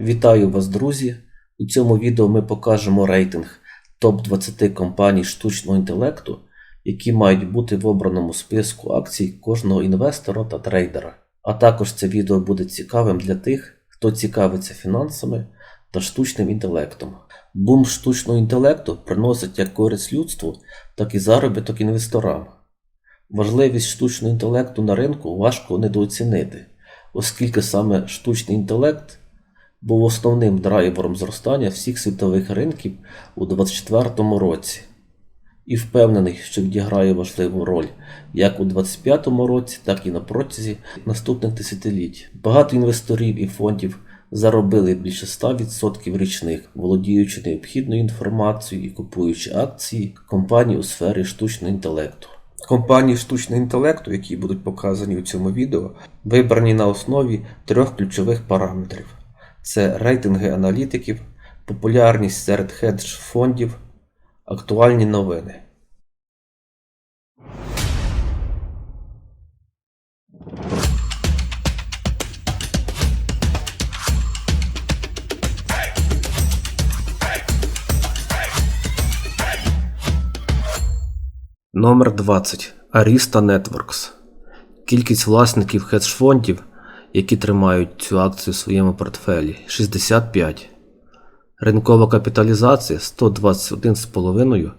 Вітаю вас, друзі! У цьому відео ми покажемо рейтинг топ-20 компаній штучного інтелекту, які мають бути в обраному списку акцій кожного інвестора та трейдера. А також це відео буде цікавим для тих, хто цікавиться фінансами та штучним інтелектом. Бум штучного інтелекту приносить як користь людству, так і заробіток інвесторам. Важливість штучного інтелекту на ринку важко недооцінити, оскільки саме штучний інтелект був основним драйвером зростання всіх світових ринків у 2024 році. І впевнений, що відіграє важливу роль як у 2025 році, так і на протязі наступних десятиліть. Багато інвесторів і фондів заробили більше 100% річних, володіючи необхідною інформацією і купуючи акції компаній у сфері штучного інтелекту. Компанії штучного інтелекту, які будуть показані у цьому відео, вибрані на основі трьох ключових параметрів: це рейтинги аналітиків, популярність серед хедж фондів, актуальні новини. Номер 20. Arista Networks. Кількість власників хедж-фондів, які тримають цю акцію в своєму портфелі 65. Ринкова капіталізація 121,5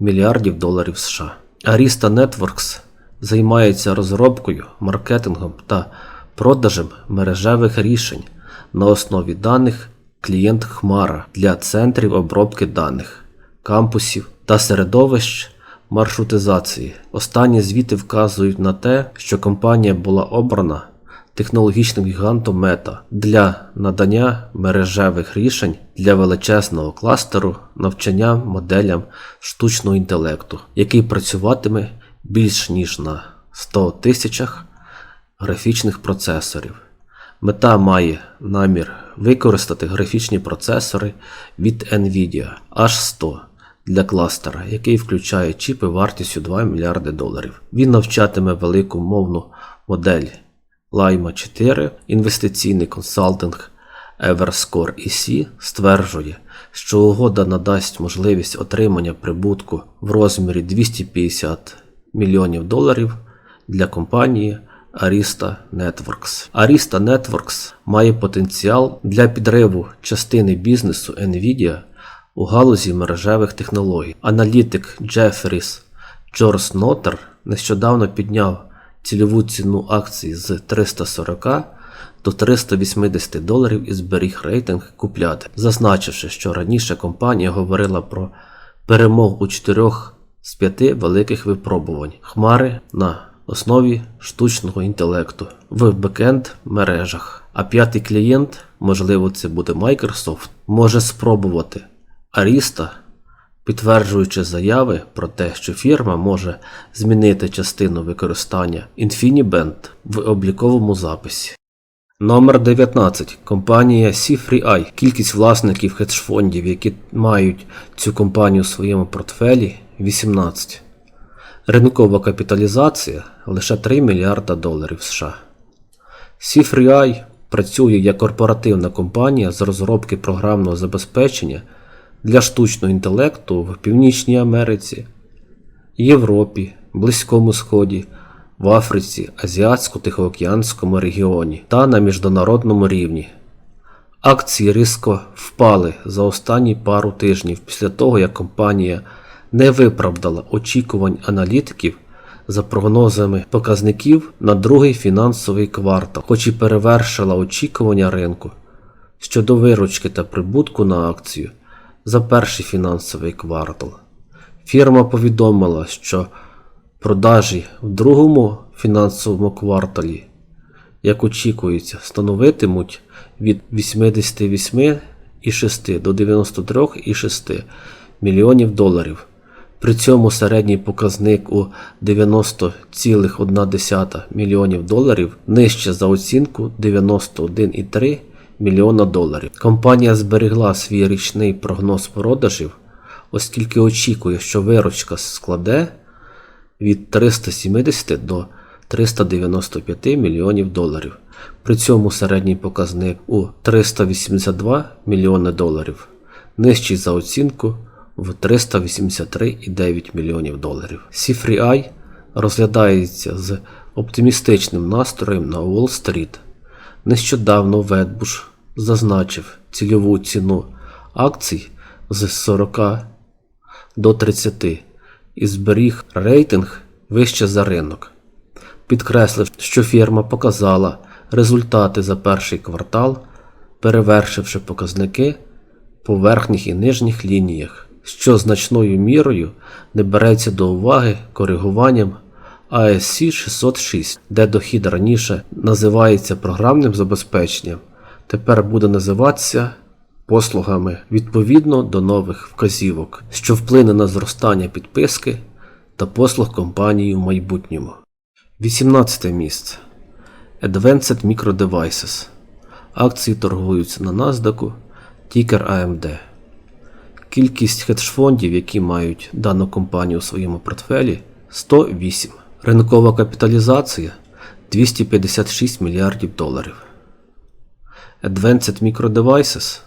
мільярдів доларів США. Arista Networks займається розробкою, маркетингом та продажем мережевих рішень на основі даних клієнт Хмара для центрів обробки даних, кампусів та середовищ маршрутизації. Останні звіти вказують на те, що компанія була обрана технологічним гігантом Meta для надання мережевих рішень для величезного кластеру навчання моделям штучного інтелекту, який працюватиме більш ніж на 100 тисячах графічних процесорів. Мета має намір використати графічні процесори від Nvidia H100 для кластера, який включає чіпи вартістю 2 мільярди доларів. Він навчатиме велику мовну модель Lima 4. Інвестиційний консалтинг Everscore EC стверджує, що угода надасть можливість отримання прибутку в розмірі 250 мільйонів доларів для компанії Arista Networks. Arista Networks має потенціал для підриву частини бізнесу Nvidia у галузі мережевих технологій. Аналітик Джефріс Джорс Нотер нещодавно підняв цільову ціну акцій з 340 до 380 доларів і зберіг рейтинг купляти, зазначивши, що раніше компанія говорила про перемог у чотирьох з п'яти великих випробувань хмари на основі штучного інтелекту в бекенд мережах. А п'ятий клієнт, можливо, це буде Microsoft, може спробувати Arista, підтверджуючи заяви про те, що фірма може змінити частину використання InfiniBand в обліковому записі. Номер 19. Компанія C3I. Кількість власників хедж-фондів, які мають цю компанію у своєму портфелі 18. Ринкова капіталізація лише 3 мільярда доларів США. C3I працює як корпоративна компанія з розробки програмного забезпечення для штучного інтелекту в Північній Америці, Європі, Близькому Сході, в Африці, Азіатсько-Тихоокеанському регіоні та на міжнародному рівні. Акції різко впали за останні пару тижнів після того, як компанія не виправдала очікувань аналітиків за прогнозами показників на другий фінансовий квартал, хоч і перевершила очікування ринку щодо виручки та прибутку на акцію за перший фінансовий квартал. Фірма повідомила, що продажі в другому фінансовому кварталі, як очікується, становитимуть від 88,6 до 93,6 мільйонів доларів. При цьому середній показник у 90,1 мільйонів доларів нижче за оцінку 91,3 мільйона доларів. Компанія зберегла свій річний прогноз продажів, оскільки очікує, що виручка складе від 370 до 395 мільйонів доларів. При цьому середній показник у 382 мільйони доларів, нижчий за оцінку в 383,9 мільйонів доларів. C3I розглядається з оптимістичним настроєм на Уолл-стріт. Нещодавно Ветбуш зазначив цільову ціну акцій з 40 до 30 і зберіг рейтинг вище за ринок. Підкреслив, що фірма показала результати за перший квартал, перевершивши показники по верхніх і нижніх лініях, що значною мірою не береться до уваги коригуванням ASC 606, де дохід раніше називається програмним забезпеченням, тепер буде називатися послугами відповідно до нових вказівок, що вплине на зростання підписки та послуг компанії в майбутньому. 18 місце. Advanced Micro Devices. Акції торгуються на NASDAQ, тікер AMD. Кількість хедж-фондів, які мають дану компанію у своєму портфелі 108. Ринкова капіталізація 256 мільярдів доларів. Advanced Micro Devices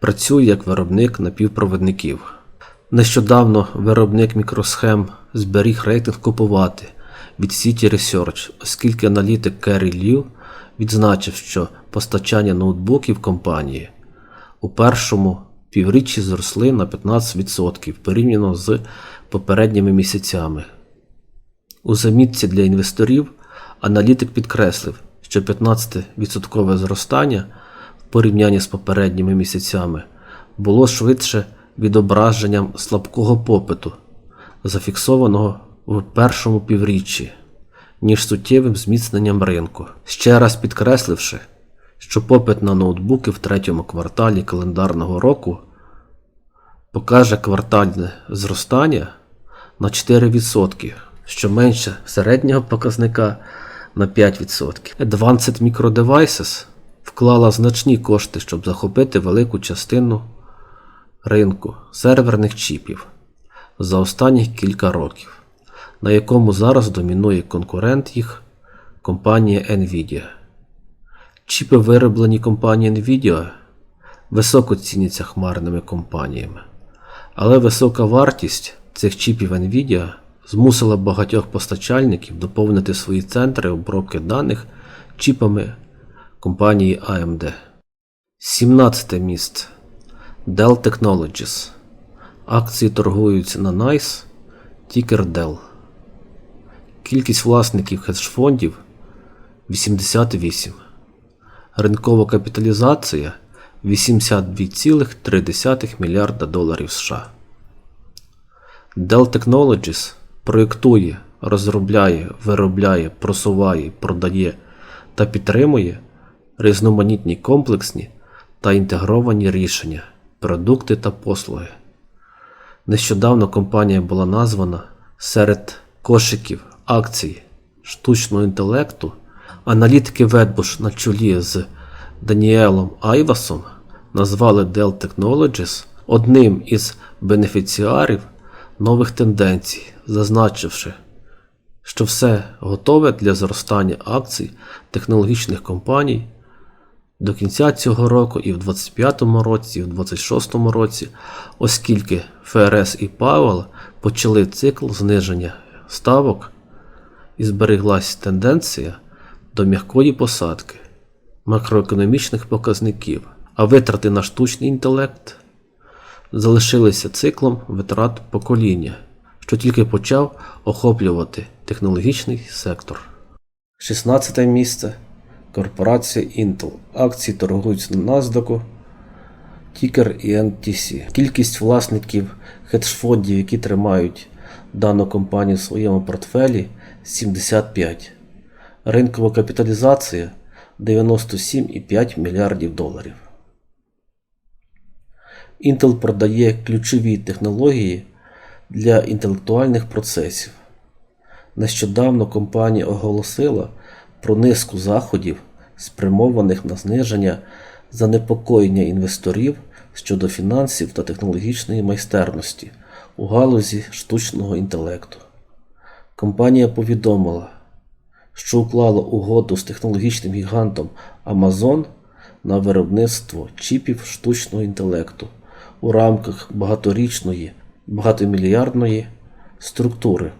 працює як виробник напівпровідників. Нещодавно виробник мікросхем зберіг рейтинг купувати від City Research, оскільки аналітик Керрі Лью відзначив, що постачання ноутбуків компанії у першому півріччі зросли на 15% порівняно з попередніми місяцями. У замітці для інвесторів аналітик підкреслив, що 15% зростання в порівнянні з попередніми місяцями було швидше відображенням слабкого попиту, зафіксованого в першому півріччі, ніж суттєвим зміцненням ринку, ще раз підкресливши, що попит на ноутбуки в третьому кварталі календарного року покаже квартальне зростання на 4%, що менше середнього показника на 5%. Advanced Micro Devices вклала значні кошти, щоб захопити велику частину ринку серверних чіпів за останні кілька років, на якому зараз домінує конкурент їх компанія Nvidia. Чіпи, вироблені компанією Nvidia, високо ціняться хмарними компаніями, але висока вартість цих чіпів Nvidia змусила багатьох постачальників доповнити свої центри обробки даних чіпами компанії AMD. 17 місце. Dell Technologies. Акції торгуються на NICE, тікер Dell. Кількість власників хедж-фондів 88. Ринкова капіталізація 82,3 мільярда доларів США. Dell Technologies проєктує, розробляє, виробляє, просуває, продає та підтримує різноманітні комплексні та інтегровані рішення, продукти та послуги. Нещодавно компанія була названа серед кошиків акцій штучного інтелекту. Аналітики Wedbush на чолі з Даніелом Айвасом назвали Dell Technologies одним із бенефіціарів нових тенденцій, зазначивши, що все готове для зростання акцій технологічних компаній до кінця цього року і в 2025 році, і в 2026 році, оскільки ФРС і Пауел почали цикл зниження ставок і збереглась тенденція до м'якої посадки макроекономічних показників, а витрати на штучний інтелект залишилися циклом витрат покоління, що тільки почав охоплювати технологічний сектор. 16 місце. Корпорація Intel. Акції торгуються на NASDAQ, тікер і NTC. Кількість власників хедж-фондів, які тримають дану компанію в своєму портфелі 75. Ринкова капіталізація 97,5 мільярдів доларів. Intel продає ключові технології для інтелектуальних процесів. Нещодавно компанія оголосила про низку заходів, спрямованих на зниження занепокоєння інвесторів щодо фінансів та технологічної майстерності у галузі штучного інтелекту. Компанія повідомила, що уклало угоду з технологічним гігантом Amazon на виробництво чіпів штучного інтелекту у рамках багаторічної, багатомільярдної структури,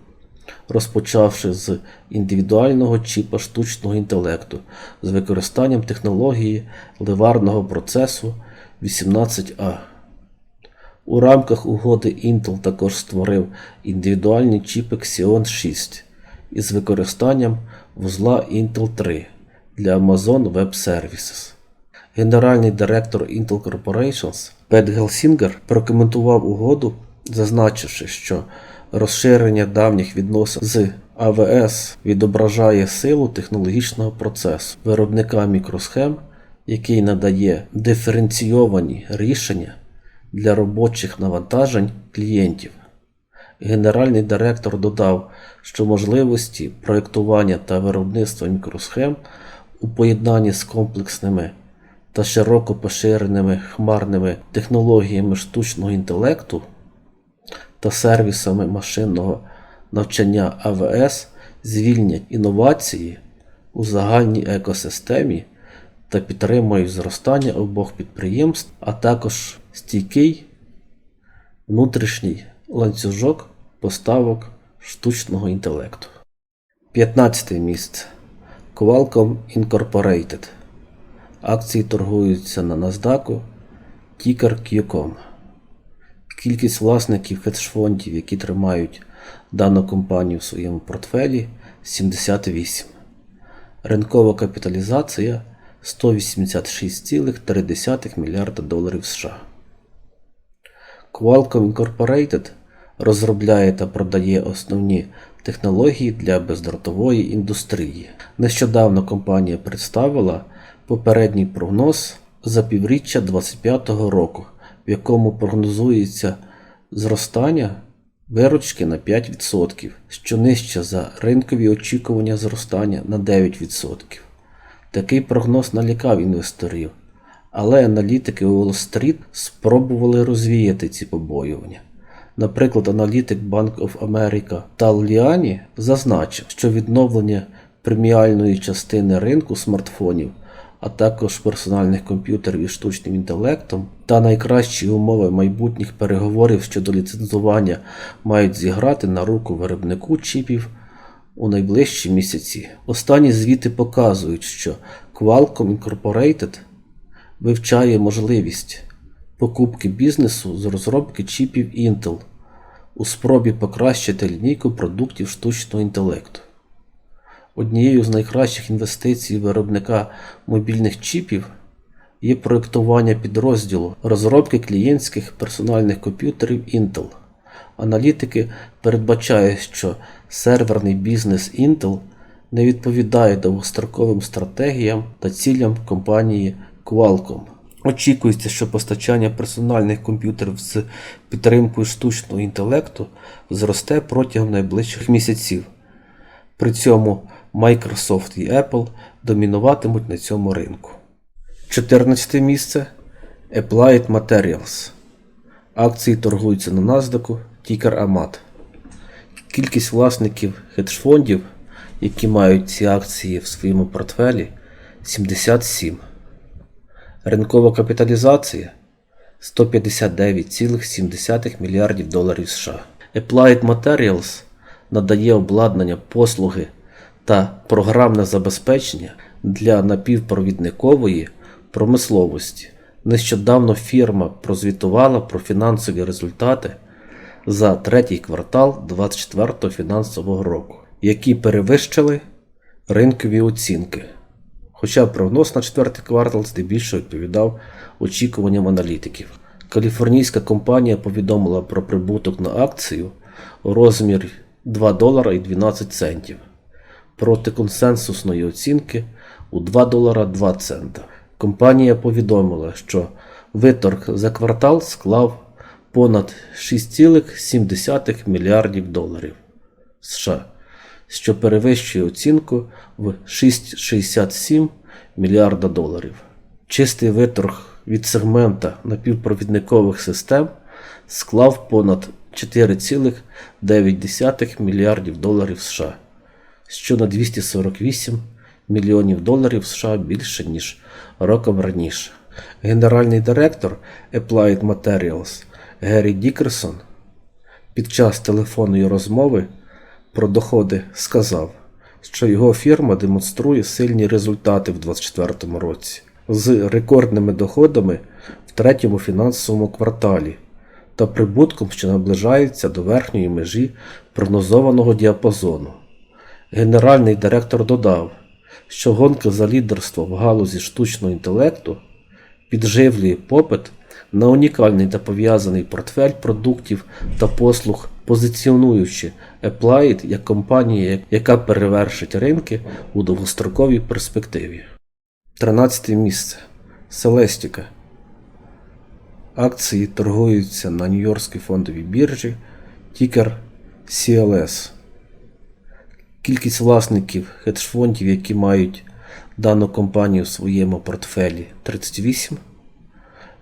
розпочавши з індивідуального чіпа штучного інтелекту з використанням технології ливарного процесу 18А. У рамках угоди Intel також створив індивідуальні чіпи Xeon 6 із використанням вузла Intel 3 для Amazon Web Services. Генеральний директор Intel Corporations Пет Гелсінгер прокоментував угоду, зазначивши, що розширення давніх відносин з АВС відображає силу технологічного процесу виробника мікросхем, який надає диференційовані рішення для робочих навантажень клієнтів. Генеральний директор додав, що можливості проєктування та виробництва мікросхем у поєднанні з комплексними та широко поширеними хмарними технологіями штучного інтелекту та сервісами машинного навчання АВС звільнять інновації у загальній екосистемі та підтримують зростання обох підприємств, а також стійкий внутрішній ланцюжок поставок штучного інтелекту. 15 місце. Qualcomm Incorporated. Акції торгуються на NASDAQ, тікер QCOM. Кількість власників хедж-фондів, які тримають дану компанію в своєму портфелі 78. Ринкова капіталізація 186,3 мільярда доларів США. Qualcomm Incorporated розробляє та продає основні технології для бездротової індустрії. Нещодавно компанія представила попередній прогноз за півріччя 2025 року, в якому прогнозується зростання виручки на 5%, що нижче за ринкові очікування зростання на 9%. Такий прогноз налякав інвесторів, але аналітики Уолл-стріт спробували розвіяти ці побоювання. Наприклад, аналітик Bank of America Тал Ліані зазначив, що відновлення преміальної частини ринку смартфонів, а також персональних комп'ютерів із штучним інтелектом та найкращі умови майбутніх переговорів щодо ліцензування мають зіграти на руку виробнику чіпів у найближчі місяці. Останні звіти показують, що Qualcomm Incorporated вивчає можливість покупки бізнесу з розробки чіпів Intel у спробі покращити лінійку продуктів штучного інтелекту. Однією з найкращих інвестицій виробника мобільних чіпів є проєктування підрозділу розробки клієнтських персональних комп'ютерів Intel. Аналітики передбачають, що серверний бізнес Intel не відповідає довгостроковим стратегіям та цілям компанії Qualcomm. Очікується, що постачання персональних комп'ютерів з підтримкою штучного інтелекту зросте протягом найближчих місяців. При цьому Microsoft і Apple домінуватимуть на цьому ринку. 14 місце Applied Materials. Акції торгуються на NASDAQ, тікер AMAT. Кількість власників хедж-фондів, які мають ці акції в своєму портфелі 77. Ринкова капіталізація 159,7 мільярдів доларів США. Applied Materials надає обладнання, послуги та програмне забезпечення для напівпровідникової промисловості. Нещодавно фірма прозвітувала про фінансові результати за третій квартал 2024 фінансового року, які перевищили ринкові оцінки. Хоча прогноз на четвертий квартал здебільшого відповідав очікуванням аналітиків. Каліфорнійська компанія повідомила про прибуток на акцію у розмірі 2 долара і 12 центів проти консенсусної оцінки у 2 долара 2 цента. Компанія повідомила, що виторг за квартал склав понад 6,7 мільярдів доларів США, що перевищує оцінку в 6,67 мільярда доларів. Чистий виторг від сегмента напівпровідникових систем склав понад 4,9 мільярдів доларів США, що на 248 мільйонів доларів США більше, ніж роком раніше. Генеральний директор Applied Materials Геррі Дікерсон під час телефонної розмови про доходи сказав, що його фірма демонструє сильні результати в 2024 році з рекордними доходами в третьому фінансовому кварталі та прибутком, що наближається до верхньої межі прогнозованого діапазону. Генеральний директор додав, що гонка за лідерство в галузі штучного інтелекту підживлює попит на унікальний та пов'язаний портфель продуктів та послуг, позиціонуючи Applied як компанію, яка перевершить ринки у довгостроковій перспективі. 13 місце. Селестіка. Акції торгуються на Нью-Йоркській фондовій біржі, тікер CLS. Кількість власників хедж-фондів, які мають дану компанію в своєму портфелі 38.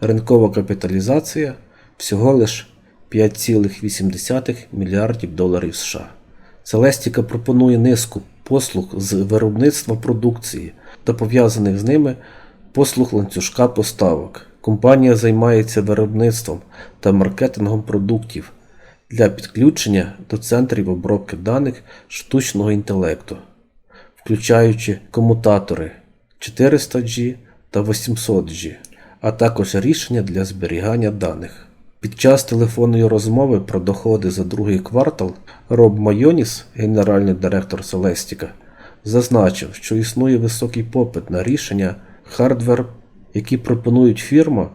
Ринкова капіталізація всього лиш 5,8 мільярдів доларів США. Celestica пропонує низку послуг з виробництва продукції та пов'язаних з ними послуг ланцюжка поставок. Компанія займається виробництвом та маркетингом продуктів для підключення до центрів обробки даних штучного інтелекту, включаючи комутатори 400G та 800G, а також рішення для зберігання даних. Під час телефонної розмови про доходи за другий квартал Роб Майоніс, генеральний директор Celestica, зазначив, що існує високий попит на рішення хардвер, які пропонують фірма,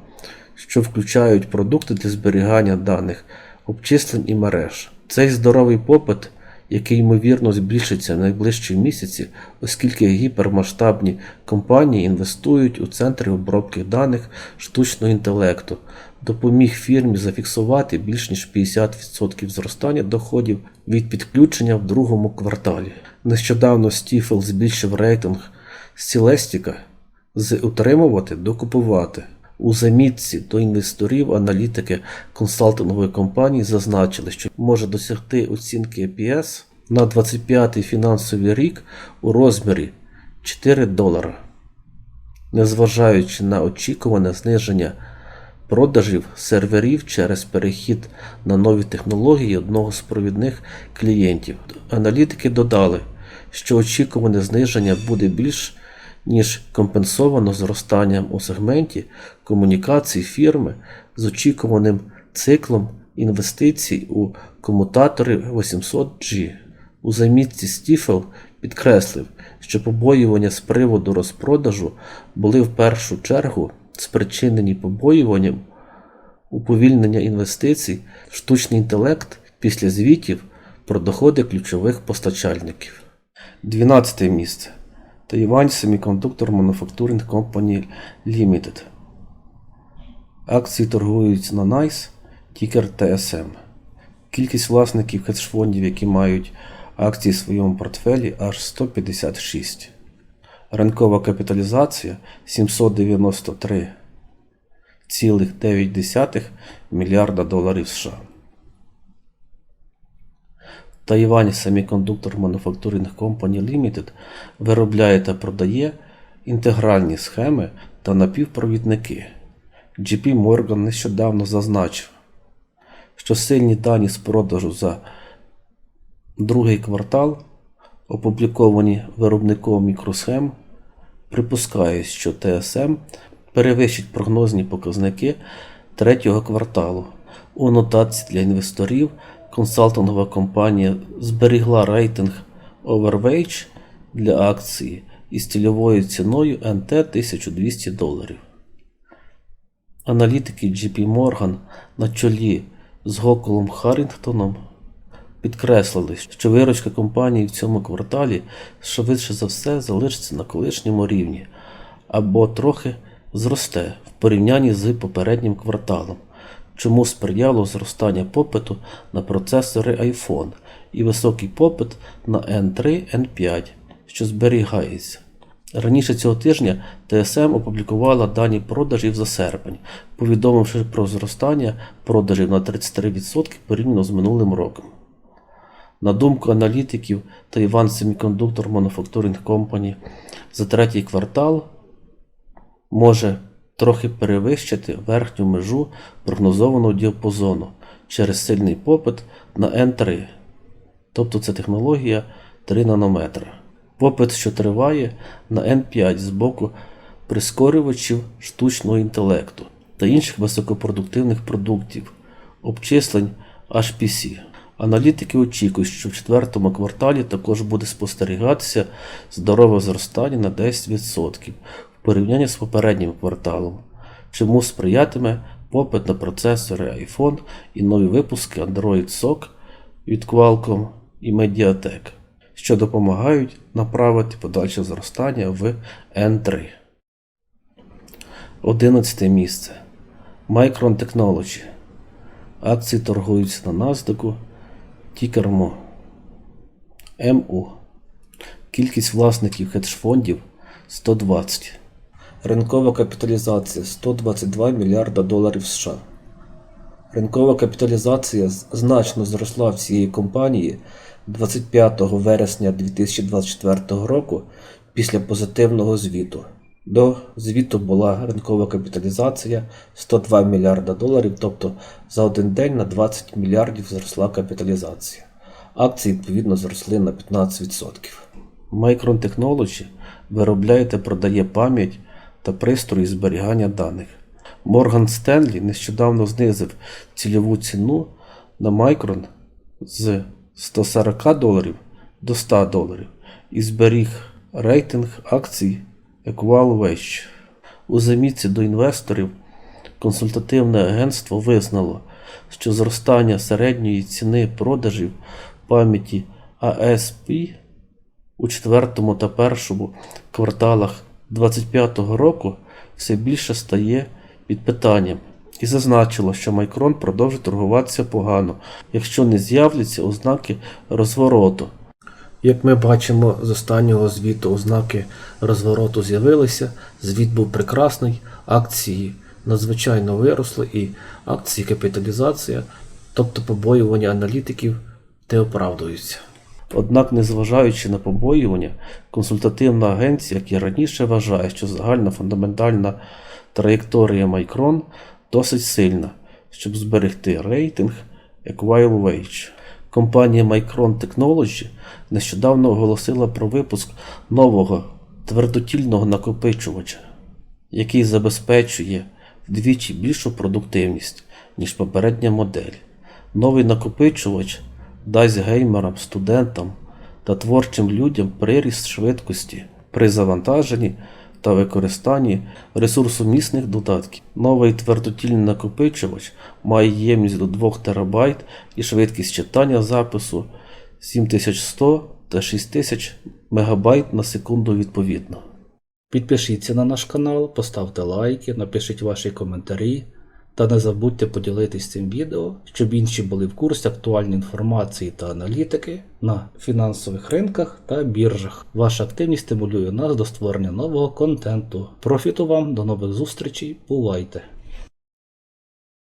що включають продукти для зберігання даних, обчислень і мереж. Цей здоровий попит, який ймовірно збільшиться в найближчі місяці, оскільки гіпермасштабні компанії інвестують у центри обробки даних штучного інтелекту, допоміг фірмі зафіксувати більш ніж 50% зростання доходів від підключення в другому кварталі. Нещодавно Стіфел збільшив рейтинг Celestica з утримувати до купувати. У замітці до інвесторів аналітики консалтингової компанії зазначили, що може досягти оцінки EPS на 25-й фінансовий рік у розмірі 4 долара, незважаючи на очікуване зниження продажів серверів через перехід на нові технології одного з провідних клієнтів. Аналітики додали, що очікуване зниження буде більш ніж компенсовано зростанням у сегменті комунікацій фірми з очікуваним циклом інвестицій у комутатори 800G. У замітці Стіфел підкреслив, що побоювання з приводу розпродажу були в першу чергу спричинені побоюванням уповільнення інвестицій в штучний інтелект після звітів про доходи ключових постачальників. 12 місце. Taiwan Semiconductor Manufacturing Company Limited. Акції торгуються на NICE, тікер TSM. Кількість власників хедж-фондів, які мають акції в своєму портфелі, аж 156. Ринкова капіталізація 793,9 мільярда доларів США. Taiwan Semiconductor Manufacturing Company Limited виробляє та продає інтегральні схеми та напівпровідники. JP Morgan нещодавно зазначив, що сильні дані з продажу за другий квартал, опубліковані виробником мікросхем, припускають, що TSM перевищить прогнозні показники третього кварталу. У нотації для інвесторів консалтингова компанія зберігла рейтинг Overweight для акції із цільовою ціною NT 1200 доларів. Аналітики JP Morgan на чолі з Гоколом Харрінгтоном підкреслили, що виручка компанії в цьому кварталі швидше за все залишиться на колишньому рівні або трохи зросте в порівнянні з попереднім кварталом, чому сприяло зростання попиту на процесори iPhone і високий попит на N3 N5, що зберігається. Раніше цього тижня TSM опублікувала дані продажів за серпень, повідомивши про зростання продажів на 33% порівняно з минулим роком. На думку аналітиків Taiwan Semiconductor Manufacturing Company, за третій квартал може трохи перевищити верхню межу прогнозованого діапазону через сильний попит на N3, тобто це технологія 3 нанометра. Попит, що триває на N5 з боку прискорювачів штучного інтелекту та інших високопродуктивних продуктів, обчислень HPC. Аналітики очікують, що в четвертому кварталі також буде спостерігатися здорове зростання на 10% в порівнянні з попереднім кварталом, чому сприятиме попит на процесори iPhone і нові випуски Android SoC від Qualcomm і Mediatek, що допомагають направити подальше зростання в N3. 11 місце. Micron Technology. Акції торгуються на NASDAQ. Тікер МО. МУ. Кількість власників хедж-фондів 120. Ринкова капіталізація 122 мільярда доларів США. Ринкова капіталізація значно зросла в цієї компанії 25 вересня 2024 року після позитивного звіту. До звіту була ринкова капіталізація 102 мільярда доларів, тобто за один день на 20 мільярдів зросла капіталізація. Акції відповідно зросли на 15%. Micron Technology виробляє та продає пам'ять та пристрої зберігання даних. Morgan Stanley нещодавно знизив цільову ціну на Micron з 140 доларів до 100 доларів і зберіг рейтинг акцій Equal У замітці до інвесторів консультативне агентство визнало, що зростання середньої ціни продажів пам'яті ASP у четвертому та першому кварталах 2025 року все більше стає під питанням і зазначило, що Майкрон продовжить торгуватися погано, якщо не з'являться ознаки розвороту. Як ми бачимо з останнього звіту, ознаки розвороту з'явилися, звіт був прекрасний, акції надзвичайно виросли і акції капіталізація, тобто побоювання аналітиків, те оправдуються. Однак, незважаючи на побоювання, консультативна агенція, як і раніше, вважає, що загальна фундаментальна траєкторія Micron досить сильна, щоб зберегти рейтинг Equal Wage. Компанія Micron Technology нещодавно оголосила про випуск нового твердотільного накопичувача, який забезпечує вдвічі більшу продуктивність, ніж попередня модель. Новий накопичувач дасть геймерам, студентам та творчим людям приріст швидкості при завантаженні та використанні ресурсомісних додатків. Новий твердотільний накопичувач має ємність до 2 ТБ і швидкість читання запису 7100 та 6000 МБ на секунду відповідно. Підпишіться на наш канал, поставте лайки, напишіть ваші коментарі та не забудьте поділитись цим відео, щоб інші були в курсі актуальної інформації та аналітики на фінансових ринках та біржах. Ваша активність стимулює нас до створення нового контенту. Профіту вам, до нових зустрічей, бувайте!